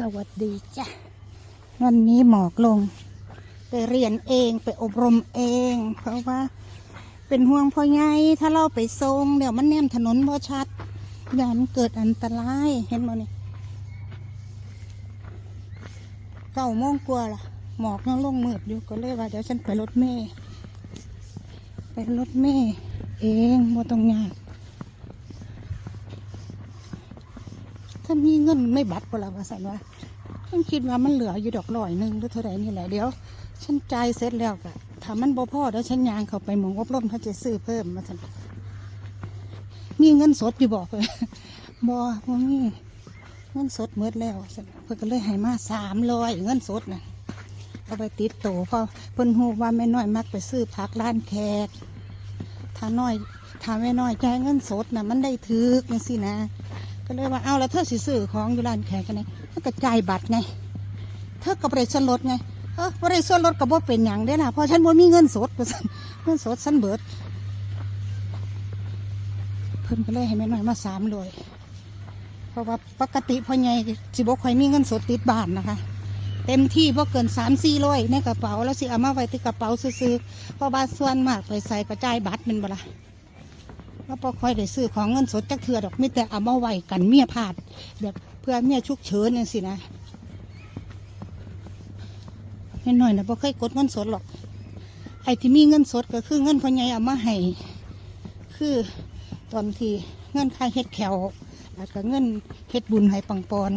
สวัสดีจ้ะ วันนี้หมอกลง ไปเรียนเองไปอบรมเอง เพราะว่า เป็นห่วงพ่อใหญ่ถ้าเราไปทรงเดี๋ยวมันแนมถนนบ่ชัดยามันเกิดอันตรายเห็นบ่นี่เก้าโมงกว่าล่ะ หมอกยังลงมืดอยู่ก็เลยว่าเดี๋ยวฉันไปรถเมย์ไปรถเมย์เองบ่ต้องยาก ถ้ามีเงินไม่บัตรก็แล้วว่าสันว่าฉันคิดว่ามันเหลืออยู่ดอกร้อยหนึ่งหรือเท่าไหร่นี่แหละเดี๋ยว ฉันจ่ายเสร็จแล้วก็ถ้ามันบ่พอเดี๋ยวฉันยางเข้าไปหมองอบรมเขาจะซื้อเพิ่มมาสันมีเงินสดอยู่บอกเลยบ่บ่มีเงินสดเมื่อแล้วซั่นเพิ่นก็เลยให้มาสามร้อยเงินสดน่ะเอาไปติดโตเพราะเพิ่นฮู้ว่าแม่น้อยมักไปซื้อผักร้านแขกถ้าน้อยถ้าแม่น้อยจ่ายเงินสดน่ะมันได้ถือจังซี่นะ ก็เลยว่าเอาแล้วเธอสิซื้อของอยู่ร้านแขกกันไงเธอก็จ่ายบัตรไง เธอก็บริส่วนลดไงเออบริส่วนลดก็บ่เป็นอย่างเด้อนะเพราะฉันบ่มีเงินสดเงินสดฉันเบิด เพิ่นก็เลยให้แม่น้อยมาสามเลยเพราะว่าปกติพ่อใหญ่สิบ่ค่อยมีเงินสดติดบ้านนะคะ เต็มที่บ่เกินสามสี่ร้อยในกระเป๋าแล้วสิเอามาไว้ที่กระเป๋าซื้อๆเพราะว่าส่วนมากไปใส่กระจายบัตรมันบ่ละ แล้วพอค่อยได้ซื้อของเงินสดจักเทือดอกไมิแต่เอามาไว้กันเมียพลาดแบบเพื่อเมียฉุกเฉินนี่สินะนิดหน่อยนะพอเคยกดเงินสดหรอก ไอ้ที่มีเงินสดก็คือเงินพ่อใหญ่เอามาให้คือตอนที่เงินค่าเฮ็ดแขวแล้วก็เงินเฮ็ดบุญให้ปังปอน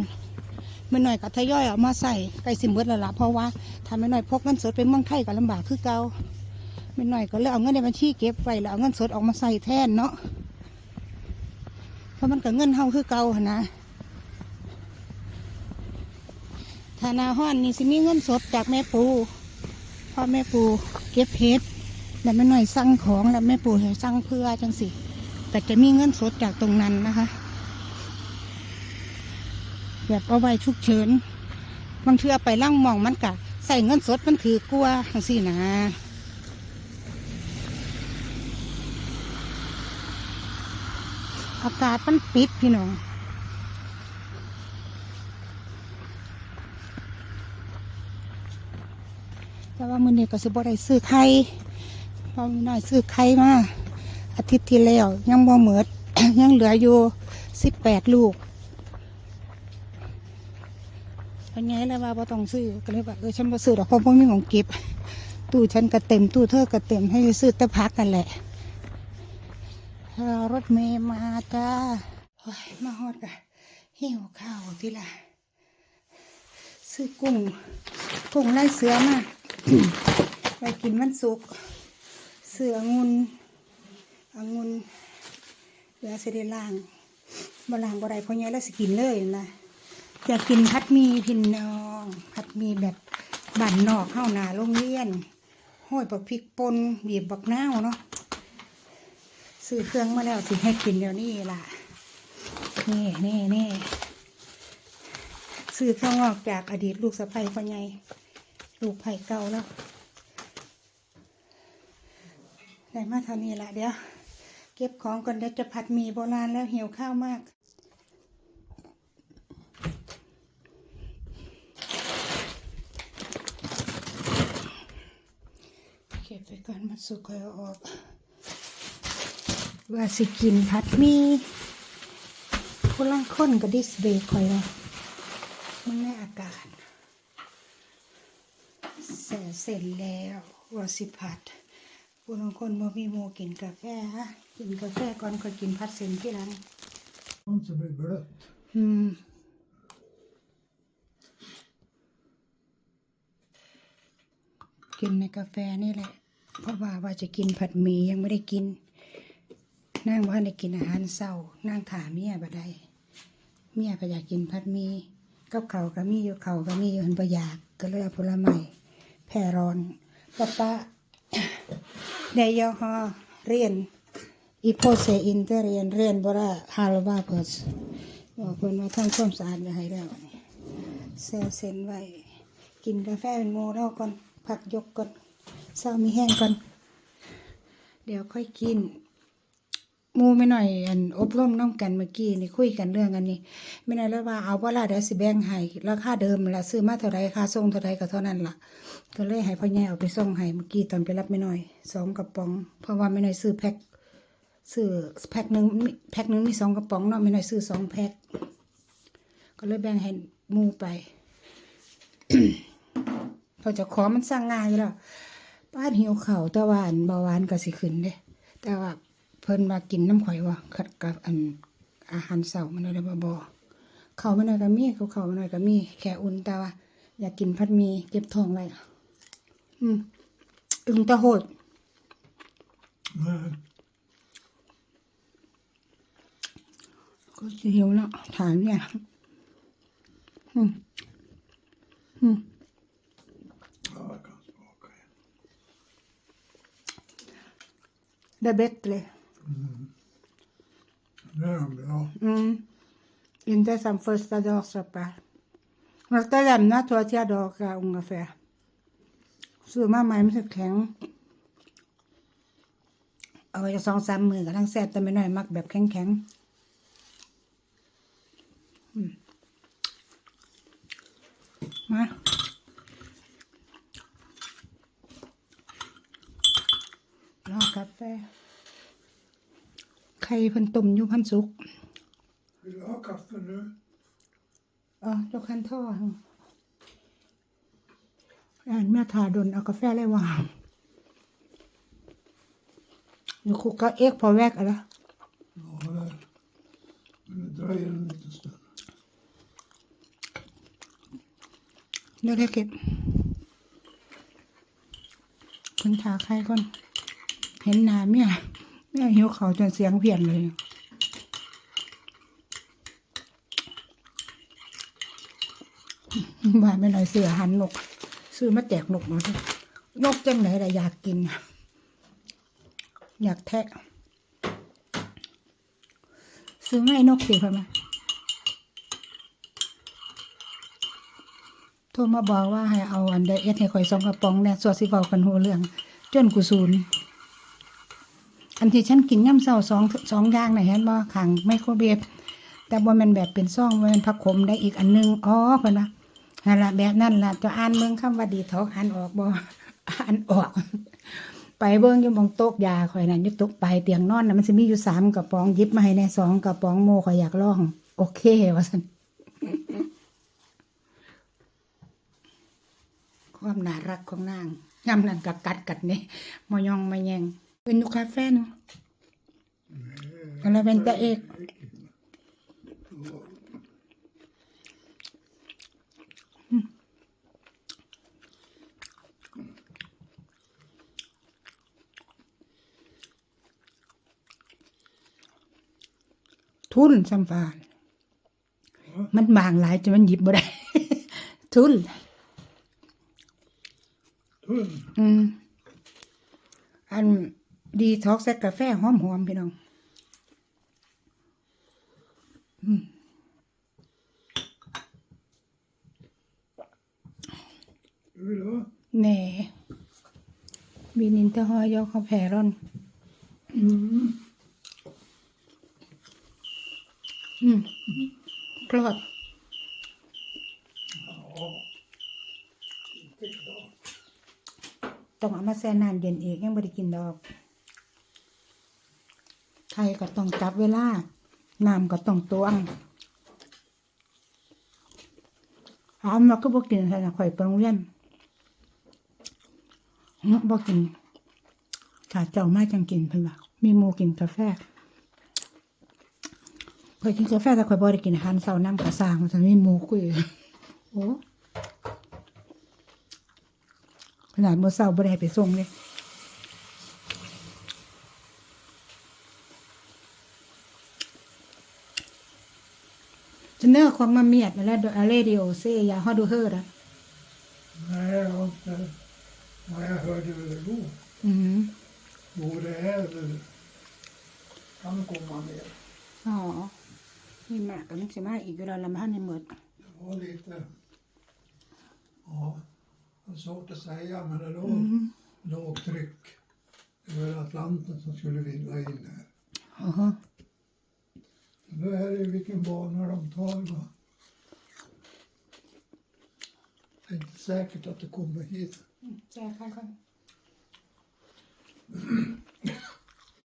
ไม่หน่อยก็ทยอยเอามาใส่ใกล้สิหมดแล้วละเพราะว่าถ้าไม่หน่อยพกเงินสดไปเมืองไทยก็ลำบากคือเก่า ไม่หน่อยก็เลยเอาเงินในบัญชีเก็บไว้แล้วเอาเงินสดออกมาใส่แทนเนาะเพราะมันก็เงินเฮาคือเก่าหนะธนาห้อนนี่สิมีเงินสดจากแม่ปูพ่อแม่ปูเก็บเพชรแล้วแม่หน่อยสั่งของแล้วแม่ปูให้สั่งเพื่อจังสิแต่จะมีเงินสดจากตรงนั้นนะคะแบบเอาไว้ฉุกเฉินบางเทือไปล่างมองมันกะใส่เงินสดมันถือกลัวจังสินะ อากาศมันปิดพี่น้องแต่ว่ามือนี้ก็สิบ่ได้ซื้อไข่พอมีน้อยซื้อไข่มาอาทิตย์ที่แล้ว ยังบ่เหมิดยังเหลืออยู่สิบแปดลูกเป็นไงแล้วว่าบ่ต้องซื้อก็เลยว่าเออฉันบ่ซื้อดอกเพราะบ่มีของเก็บ ตู้ฉันก็เต็มตู้เธอก็เต็มให้ซื้อแต่พักกันแหละ เอรถเมย์มาจ้าโอ้ยมาฮอดกะหิวข้าวทีละซื้อกุ้งกุ้งไล่เสือมาไปกินมันสุก เสืองุนองุนเหลือสิได้ล่างบล่างบ่ได้เพราะงี้แล้วสกินเลยนะอยากกินพัดมีพินนองพัดมีแบบบ้านนอกเข้าหนาโรงเรียนห้อยบักพริกปนบีบบักนาวเนาะ ซื้อเครื่องมาแล้วสิให้กินเดี๋ยวนี้ล่ะ นี่นี่นี่ซื้อเครื่องออกจากอดีตลูกสะใภ้พ่อใหญ่ลูกไผ่เก่าแล้วได้มาเท่านี้ละเดี๋ยว เก็บของก่อนเดี๋ยวจะผัดหมี่โบราณแล้วหิวข้าวมาก เก็บไปก่อนมันสุกค่อยออก ว่าสิกินผัดหมีผู้ล่างคนก็ดิสเบรกคอยว่ามันในอากาศเสร็จเสร็จแล้วว่าสิผัดผู้ล่างคนบ่มีโมกินกาแฟฮะกินกาแฟก่อนค่อยกินผัดเส้นที่หลัง Sånt som blir blött. อืม กินในกาแฟนี่แหละ เพราะว่าว่าจะกินผัดหมี่ยังไม่ได้กิน นั่งว่าได้กินอาหารเศร้านั่งถามเมียบ่ได้เมียไปอยากกินผัดมีกับเขาก็มีอยู่เขาก็มีอยู่หันบ่อยากก็เลยเอาผลไม้แผ่ร้อนป้าป้าได้ยอฮอเรียนอีโพเซอินเตเรียนเรียนบ่ได้ฮาลบาเพิร์สบอกเพิ่นว่าทำความสะอาดอย่าให้แล้วนี่แซ่เส้นไว้กินกาแฟเป็นโมเราก่อนผักยกก่อนเศร้ามีแห้งก่อนเดี๋ยวค่อยกิน มูไม่หน่อยอันอบรมน้องกันเมื่อกี้นี่คุยกันเรื่องอันนี้ไม่หน่อยเลยว่าเอาว่าล่ะเดี๋ยวสิแบ่งให้ราคาเดิมละซื้อมาเท่าไรค่าส่งเท่าไรก็เท่านั้นล่ะก็เลยให้พ่อแย่เอาไปส่งให้เมื่อกี้ตอนไปรับไม่หน่อยสองกระป๋อง เพราะว่าไม่หน่อยซื้อแพ็คซื้อแพ็คหนึ่งแพ็คหนึ่งมีสองกระป๋องเนาะไม่หน่อยซื้อสองแพ็คก็เลยแบ่งให้มูไปพอจะขอมันสร้างง่ายอยู่แล้วป้านหิวเข่าต่ว่าอันเบาหวานก็สิขึ้นเด้แต่ว่า พิ่นมากินน้ำข่อยว่าขัดกับอันอาหารเสาร์มันเลยบ่บ่เขามันหน่อยก็มีเขาเขามันหน่อยก็มีแค่อุ่นแต่ว่าอยากกินผัดมีเก็บท้องไว้อืมอึงตะโหดก็สิหิวแล้วถามเนี่ยอืมอืมได้เบ็ดเลย Det är bra. Mm. Inte som första dagssoppa. Man ska lämna två, tre dagar ungefär. Så mamma är så แข็งเอาไว้จะสองสามมือกับทั้งแซ่บแต่ไม่น้อยมักแบบแข็งแข็งๆอืมมาลอกกาแฟ ไข่เพิ่นต้มอยู่พันสุก Vill du ha kaffe nu? อ๋อเจ้าคันท่ออ่านแม่ทาดนเอากาแฟเลยวางอยู่คุกก็เอ็กพอแวกอะไร Ja, det. Men det dröjer en liten stund. เดี๋ยวได้เก็บคนทาใครก่อน เห็นหน้าเมีย เมียหิวเขาจนเสียงเพี้ยนเลยว่าไม่หน่อยเสือหันนก ซื้อมาแจกนกมาด้วยนกจังไหนล่ะอยากกิน อยากแทะ ซื้อไม่นกสิพ่อมาโทรมาบอกว่าให้เอาอันเดอร์เอสให้ข่อยสองกระป๋องเนี่ยสวดสิเบากันหัวเรื่อง จนกูศูนย์ อันที่ฉันกินย่ำเศร้าสองสองอย่างนะเห็นบ่ขังไมโครเวฟแต่บ่แมันแบบเป็นซ่องบ่แมันผักขมได้อีกอันหนึงอ๋อเพิ่นว่านั่นละแบบนั้นละจะอ่านเมืองคำว่าดีท็อกอ่านออกบ่อ่านออก ไปเบิ่งอยู่มองโต๊ะยาข่อยนั่นอยู่โต๊ะปเตียงนอนน่ะมันสิมีอยู่สามกระป๋องยิบมาให้แน่สองกระป๋องโมข่อยอยากลอง โอเคว่าซั่นความน่ารักของนางยำนั่นกักัดกัดนี่มอยองมาแยง เป็นอยู่คาเฟ่เนาะอะไรเป็นตาเอกอืมทุนสัมฟานมันบางหลายจนมันหยิบบ่ได้ ทุน Tunn. อืมอัน ดีท็อกใส่กาแฟหอมๆพี่น้อง Du vill ha? แหน่มีนินเตอร์ฮอยอเขาแผ่ร่อน Mm. อืมกรอบ Ja. Inte klart. ต้องเอามาแช่น้ำเย็นอีกยังไม่ได้กินดอกไข่ก็ต้องจับเวลา น้ำก็ต้องตวงถามว่าก็บอกกินใช่ไข่อยไปโรงเรียนบอกกินถ้าเจ้ามาจังกินเพิ่นว่ามีหมูกินกาแฟข่อยกินกาแฟแต่ข่อยบ่ได้กินอาหารเช้าน้ำกระสร้างมันจะมีหมูคุยโอ้ขนาดมื้อเช้าบ่ได้ไปส่งเลย Sen kommer med med radio och säga, har du hört det? Nej, jag har inte. Nej, jag hörde väl igår. Mm. Jo, det är väl. Kan komma mer. Ja. Vi märker inte mig i gröna men han är mörk. Det var lite. Ja, det är svårt att säga, men det låg Mm. lågtryck över Atlanten som skulle vindla in här. Det här hvilken vilken de tar. Va? Det er ikke sikkert at det kommer hit. Mm, det kanske.